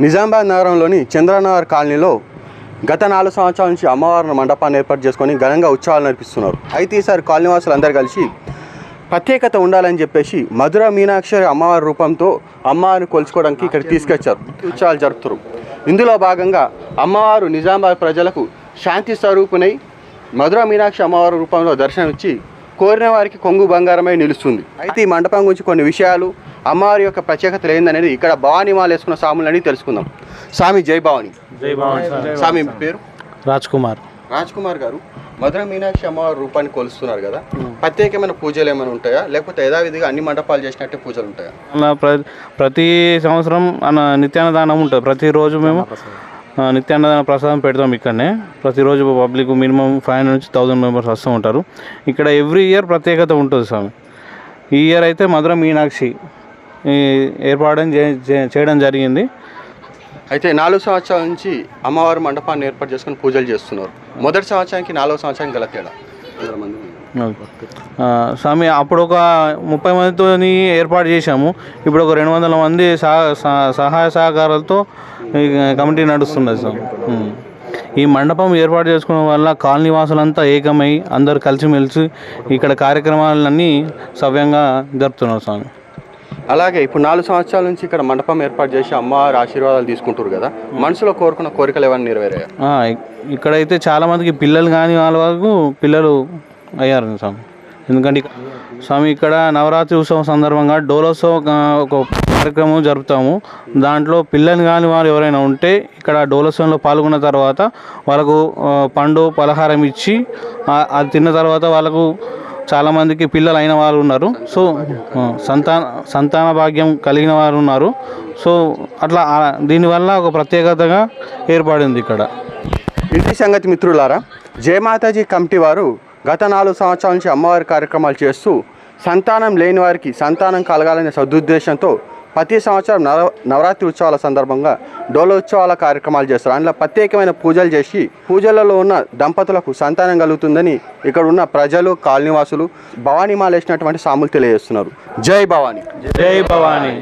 నిజామాబాద్ నగరంలోని చంద్రనగర్ కాలనీలో గత నాలుగు సంవత్సరాల నుంచి అమ్మవారిని మండపాన్ని ఏర్పాటు చేసుకొని ఘనంగా ఉత్సవాలు నడిపిస్తున్నారు. అయితే ఈసారి కాలనీ వాసులు అందరూ కలిసి ప్రత్యేకత ఉండాలని చెప్పేసి మధుర మీనాక్షరి అమ్మవారి రూపంతో అమ్మవారిని కొలుచుకోవడానికి ఇక్కడ తీసుకొచ్చారు. ఉత్సవాలు జరుపుతారు. ఇందులో భాగంగా అమ్మవారు నిజామాబాద్ ప్రజలకు శాంతి స్వరూపునై మధుర మీనాక్షి అమ్మవారి రూపంలో దర్శనమిచ్చి కోరిన వారికి కొంగు బంగారమై నిలుస్తుంది. అయితే ఈ మండపం గురించి కొన్ని విషయాలు అమ్మవారి యొక్క ప్రత్యేకతలు ఏందనేది ఇక్కడ భవానీ మాల వేసుకున్న స్వాములని తెలుసుకుందాం. స్వామి జై భవాని. జై భవాని స్వామి పేరు రాజ్ కుమార్ రాజ్ కుమార్ గారు మధుర మీనాక్షి అమ్మవారి రూపాన్ని కొలుస్తున్నారు కదా. ప్రత్యేకమైన పూజలు ఏమైనా ఉంటాయా? లేకపోతే యథావిధిగా అన్ని మండపాలు చేసినట్టే పూజలు ఉంటాయా? ప్రతి సంవత్సరం అన్న నిత్యాన్నదానం ఉంటుంది. ప్రతిరోజు మేము ఆ, నిత్యాన్నదాన ప్రసాదం పెడతాం ఇక్కడనే. ప్రతిరోజు పబ్లిక్ మినిమం ఫైవ్ హండ్రెడ్ నుంచి థౌజండ్ మెంబర్స్ వస్తూ ఉంటారు. ఇక్కడ ఎవ్రీ ఇయర్ ప్రత్యేకత ఉంటుంది స్వామి. ఈ ఇయర్ అయితే మధుర మీనాక్షి ఈ ఏర్పాటు చేయడం జరిగింది. అయితే నాలుగు సంవత్సరాల నుంచి అమ్మవారి మండపాన్ని ఏర్పాటు చేసుకుని పూజలు చేస్తున్నారు. మొదటి సంవత్సరానికి నాలుగో సంవత్సరానికి గల తేడా. స్వామి అప్పుడు ఒక ముప్పై మందితో ఏర్పాటు చేశాము. ఇప్పుడు ఒక రెండు వందల మంది సహ- సహ- సహాయ సహకారాలతో కమిటీ నడుస్తున్నది ఉమ్. ఈ మండపం ఏర్పాటు చేసుకోవడం వల్ల కాలనీ వాసులంతా ఏకమై అందరు కలిసిమెలిసి ఇక్కడ కార్యక్రమాలన్నీ సవ్యంగా జరుపుతున్నారు స్వామి. అలాగే ఇప్పుడు నాలుగు సంవత్సరాల నుంచి ఇక్కడ మండపం ఏర్పాటు చేసి అమ్మవారి ఆశీర్వాదాలు తీసుకుంటారు కదా. మనసులో కోరుకున్న కోరికలు ఏమైనా నెరవేరాయా? ఇక్కడైతే చాలామందికి పిల్లలు కాని వాళ్ళ వరకు పిల్లలు అయ్యారు స్వామి. ఎందుకంటే స్వామి ఇక్కడ నవరాత్రి ఉత్సవం సందర్భంగా డోలోత్సవం ఒక కార్యక్రమం జరుపుతాము. దాంట్లో పిల్లలు కాని వారు ఎవరైనా ఉంటే ఇక్కడ డోలోత్సవంలో పాల్గొన్న తర్వాత వాళ్ళకు పండు పలహారం ఇచ్చి అది తిన్న తర్వాత వాళ్ళకు చాలామందికి పిల్లలు అయిన వారు ఉన్నారు. సో సంతాన సంతాన భాగ్యం కలిగిన వారు ఉన్నారు. సో అట్లా దీనివల్ల ఒక ప్రత్యేకతగా ఏర్పడింది ఇక్కడ. ఇంటి సంగతి మిత్రులారా జయమాతాజీ కమిటీ వారు గత నాలుగు సంవత్సరాల నుంచి అమ్మవారి కార్యక్రమాలు చేస్తూ సంతానం లేని వారికి సంతానం కలగాలనే సదుద్దేశంతో ప్రతి సంవత్సరం నవ నవరాత్రి ఉత్సవాల సందర్భంగా డోలోత్సవాల కార్యక్రమాలు చేస్తారు. అందులో ప్రత్యేకమైన పూజలు చేసి పూజలలో ఉన్న దంపతులకు సంతానం కలుగుతుందని ఇక్కడ ఉన్న ప్రజలు కాలనీవాసులు భవానీ మాలేసినటువంటి సాములు తెలియజేస్తున్నారు. జై భవానీ. జై భవానీ.